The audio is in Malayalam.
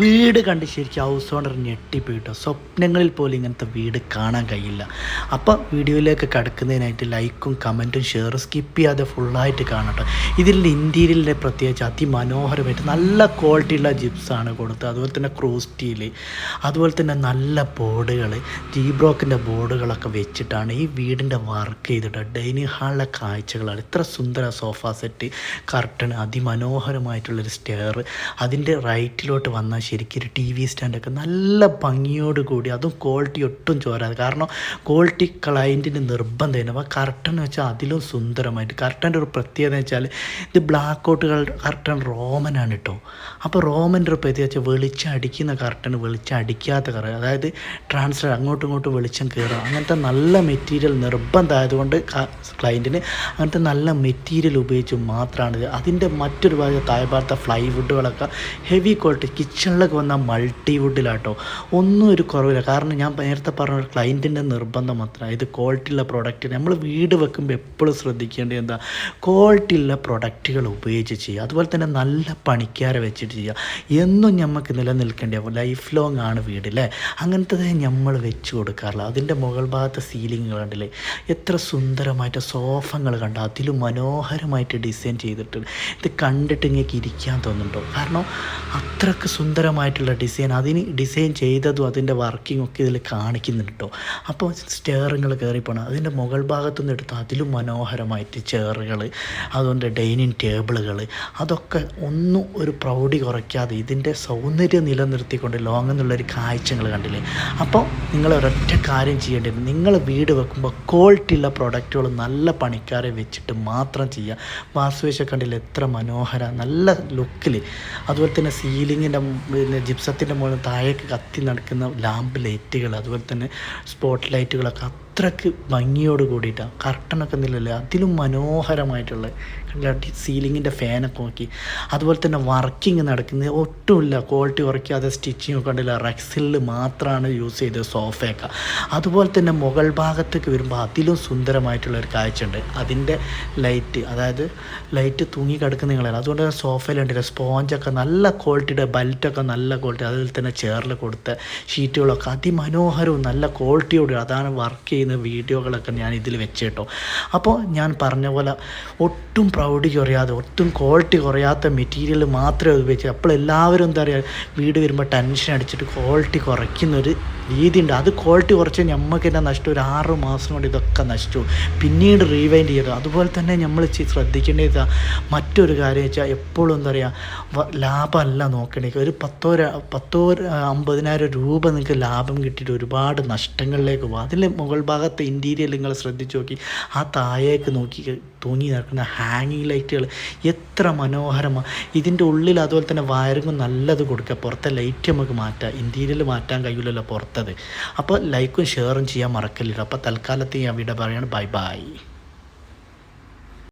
വീട് കണ്ട് ശരിക്കും ഹൗസ് ഓണർ ഞെട്ടിപ്പോയിട്ടോ. സ്വപ്നങ്ങളിൽ പോലും ഇങ്ങനത്തെ വീട് കാണാൻ കഴിയില്ല. അപ്പം വീഡിയോയിലേക്ക് കടക്കുന്നതിനായിട്ട് ലൈക്കും കമന്റും ഷെയറും സ്കിപ്പ് ചെയ്യാതെ ഫുള്ളായിട്ട് കാണട്ടോ. ഇതിൽ ഇന്റീരിയലിന്റെ പ്രത്യേകിച്ച് അതിമനോഹരമായിട്ട് നല്ല ക്വാളിറ്റിയുള്ള ജിപ്സാണ് കൊടുത്തത്. അതുപോലെ തന്നെ ക്രൂസ് സ്റ്റീൽ അതുപോലെ തന്നെ നല്ല ബോർഡുകൾ ടീ ബ്രോക്കിന്റെ ബോർഡുകളൊക്കെ വെച്ചിട്ടാണ് ഈ വീടിന്റെ വർക്ക് ചെയ്തിട്ട് ഡൈനിങ് ഹാളിലെ കാഴ്ചകളാണ്. ഇത്ര സുന്ദര സോഫ സെറ്റ് കർട്ടൺ അതിമനോഹരമായിട്ടുള്ളൊരു സ്റ്റെയർ അതിന്റെ റൈറ്റിലോട്ട് വന്നാൽ ശരിക്കും ഒരു ടി വി സ്റ്റാൻഡൊക്കെ നല്ല ഭംഗിയോട് കൂടി അതും ക്വാളിറ്റി ഒട്ടും ചോരാതെ. കാരണം ക്വാളിറ്റി ക്ലയന്റിന് നിർബന്ധമാണ് അപ്പോൾ കർട്ടൺ വെച്ചാൽ അതിലും സുന്ദരമായിട്ട്. കർട്ടന്റെ ഒരു പ്രത്യേകത എന്ന് വെച്ചാൽ ഇത് ബ്ലാക്ക് ഔട്ടുകൾ കർട്ടൺ റോമനാണ് കേട്ടോ അപ്പോൾ റോമന്റെ ഒരു പ്രത്യേകത വെച്ചാൽ വെളിച്ചം അടിക്കുന്ന കർട്ടൺ വെളിച്ചം അടിക്കാത്ത കറ അതായത് ട്രാൻസ്ഫർ അങ്ങോട്ടും ഇങ്ങോട്ടും വെളിച്ചം കയറുക അങ്ങനത്തെ നല്ല മെറ്റീരിയൽ നിർബന്ധമായതുകൊണ്ട് ക്ലയന്റിന് അങ്ങനത്തെ നല്ല മെറ്റീരിയൽ ഉപയോഗിച്ച് മാത്രമാണ് അതിന്റെ മറ്റൊരു ഭാഗത്ത് താഴെ ഭാഗത്തെ ഫ്ലൈവുഡുകളൊക്കെ ഹെവി ക്വാളിറ്റി കിച്ചണിലൊക്കെ വന്ന മൾട്ടി മൾട്ടിവുഡിലാട്ടോ ഒന്നും ഒരു കുറവില്ല. കാരണം ഞാൻ നേരത്തെ പറഞ്ഞ ഒരു ക്ലയന്റിന്റെ നിർബന്ധം മാത്രമാണ് ഇത് ക്വാളിറ്റി ഉള്ള പ്രൊഡക്റ്റ് നമ്മൾ വീട് വെക്കുമ്പോൾ എപ്പോഴും ശ്രദ്ധിക്കേണ്ടത് എന്താ? ക്വാളിറ്റി ഉള്ള പ്രൊഡക്റ്റുകൾ ഉപയോഗിച്ച് ചെയ്യുക. അതുപോലെ തന്നെ നല്ല പണിക്കാരെ വെച്ചിട്ട് ചെയ്യുക. എന്നും നമുക്ക് നിലനിൽക്കേണ്ട ലൈഫ് ലോങ് ആണ് വീട് അല്ലേ അങ്ങനത്തത് നമ്മൾ വെച്ച് കൊടുക്കാറില്ല. അതിന്റെ മുകൾ ഭാഗത്തെ സീലിംഗ് കണ്ടില്ലേ? എത്ര സുന്ദരമായിട്ട് സോഫങ്ങൾ കണ്ട അതിലും മനോഹരമായിട്ട് ഡിസൈൻ ചെയ്തിട്ടുണ്ട്. ഇത് കണ്ടിട്ട് ഇങ്ങനെ ഇരിക്കാൻ തോന്നുന്നുണ്ടോ? കാരണം അത്രയ്ക്ക് സുന്ദരമായിട്ടുള്ള ഡിസൈൻ അതിന് ഡിസൈൻ ചെയ്തതും അതിന്റെ വർക്കിംഗ് ഒക്കെ ഇതിൽ കാണിക്കുന്നുണ്ട് കേട്ടോ അപ്പോൾ സ്റ്റെയറുകൾ കയറിപ്പോണം. അതിന്റെ മുകൾ ഭാഗത്തു നിന്ന് എടുത്ത് അതിലും മനോഹരമായിട്ട് ചെയറുകൾ അതുകൊണ്ട് ഡൈനിങ് ടേബിളുകൾ അതൊക്കെ ഒന്നും ഒരു പ്രൗഢി കുറയ്ക്കാതെ ഇതിന്റെ സൗന്ദര്യം നിലനിർത്തിക്കൊണ്ട് ലോങ് എന്നുള്ളൊരു കാഴ്ചകൾ കണ്ടില്ലേ? അപ്പോൾ നിങ്ങൾ ഒരൊറ്റ കാര്യം ചെയ്യേണ്ടത് നിങ്ങൾ വീട് വെക്കുമ്പോൾ ക്വാളിറ്റി ഉള്ള പ്രൊഡക്റ്റുകൾ നല്ല പണിക്കാരെ വെച്ചിട്ട് മാത്രം ചെയ്യുക. വാസ്തുവേശ കണ്ടില്ല എത്ര മനോഹര നല്ല ലുക്കിൽ അതുപോലെ തന്നെ സീലിങ്ങിന്റെ പിന്നെ ജിപ്സത്തിന്റെ മുകളിൽ താഴേക്ക് കത്തി നടക്കുന്ന ലാമ്പ് ലൈറ്റുകൾ അതുപോലെ തന്നെ സ്പോട്ട് ലൈറ്റുകളൊക്കെ അത്രയ്ക്ക് ഭംഗിയോട് കൂടിയിട്ടാണ് കർട്ടനൊക്കെ നിലല്ലേ അതിലും മനോഹരമായിട്ടുള്ള സീലിങ്ങിന്റെ ഫാനൊക്കെ നോക്കി. അതുപോലെ തന്നെ വർക്കിംഗ് നടക്കുന്നത് ഒട്ടുമില്ല. ക്വാളിറ്റി കുറയ്ക്കാതെ സ്റ്റിച്ചിങ് ഒക്കെ ഉണ്ടല്ല റെക്സിൽ മാത്രമാണ് യൂസ് ചെയ്തത് സോഫയൊക്കെ അതുപോലെ തന്നെ മുകൾ ഭാഗത്തേക്ക് വരുമ്പോൾ അതിലും സുന്ദരമായിട്ടുള്ള ഒരു കാഴ്ചയുണ്ട്. അതിന്റെ ലൈറ്റ് അതായത് ലൈറ്റ് തൂങ്ങി കിടക്കുന്ന നിങ്ങളല്ല? അതുകൊണ്ട് സോഫയിലുണ്ടല്ലോ സ്പോഞ്ചൊക്കെ നല്ല ക്വാളിറ്റിയുടെ ബെൽറ്റൊക്കെ നല്ല ക്വാളിറ്റി അതുപോലെ തന്നെ ചെയറിൽ കൊടുത്ത ഷീറ്റുകളൊക്കെ അതിമനോഹരവും നല്ല ക്വാളിറ്റിയോട് അതാണ് വർക്ക് ചെയ്യുന്ന വീഡിയോകളൊക്കെ ഞാൻ ഇതിൽ വെച്ച് കേട്ടോ അപ്പോൾ ഞാൻ പറഞ്ഞ പോലെ ഒട്ടും പ്രൗഢി കുറയാതെ ഒട്ടും ക്വാളിറ്റി കുറയാത്ത മെറ്റീരിയൽ മാത്രമേ ഉപയോഗിച്ചു. അപ്പോൾ എല്ലാവരും എന്താ പറയുക വീട് വരുമ്പോൾ ടെൻഷൻ അടിച്ചിട്ട് ക്വാളിറ്റി കുറയ്ക്കുന്നൊരു രീതിയുണ്ട്. അത് ക്വാളിറ്റി കുറച്ച് നമുക്ക് തന്നെ നഷ്ടം ഒരു ആറ് മാസം കൊണ്ട് ഇതൊക്കെ നശിച്ചു. പിന്നീട് റീവൈൻഡ് ചെയ്തു. അതുപോലെ തന്നെ നമ്മൾ ശ്രദ്ധിക്കേണ്ടത് മറ്റൊരു കാര്യം വെച്ചാൽ എപ്പോഴും എന്താ പറയുക ലാഭമല്ല നോക്കണേ. ഒരു പത്തോ പത്തോ അമ്പതിനായിരം രൂപ നിങ്ങൾക്ക് ലാഭം കിട്ടിയിട്ട് ഒരുപാട് നഷ്ടങ്ങളിലേക്ക് പോകും അതിൽ മുകൾ ഭാഗത്തെ ഇന്റീരിയൽ നിങ്ങൾ ശ്രദ്ധിച്ച് നോക്കി. ആ താഴേക്ക് നോക്കി തൂങ്ങി നടക്കുന്ന ഹാങ്ങിങ് ലൈറ്റുകൾ എത്ര മനോഹരമാണ് ഇതിന്റെ ഉള്ളിൽ അതുപോലെ തന്നെ വയറിങ്ങും നല്ലത് കൊടുക്കുക. പുറത്തെ ലൈറ്റ് നമുക്ക് മാറ്റാം. ഇന്റീരിയൽ മാറ്റാൻ കഴിയില്ലല്ലോ പുറത്തത്. അപ്പോൾ ലൈക്കും ഷെയറും ചെയ്യാൻ മറക്കല്ലോ അപ്പോൾ തൽക്കാലത്ത് ഞാൻ വീട് പറയാണ് ബൈ ബൈ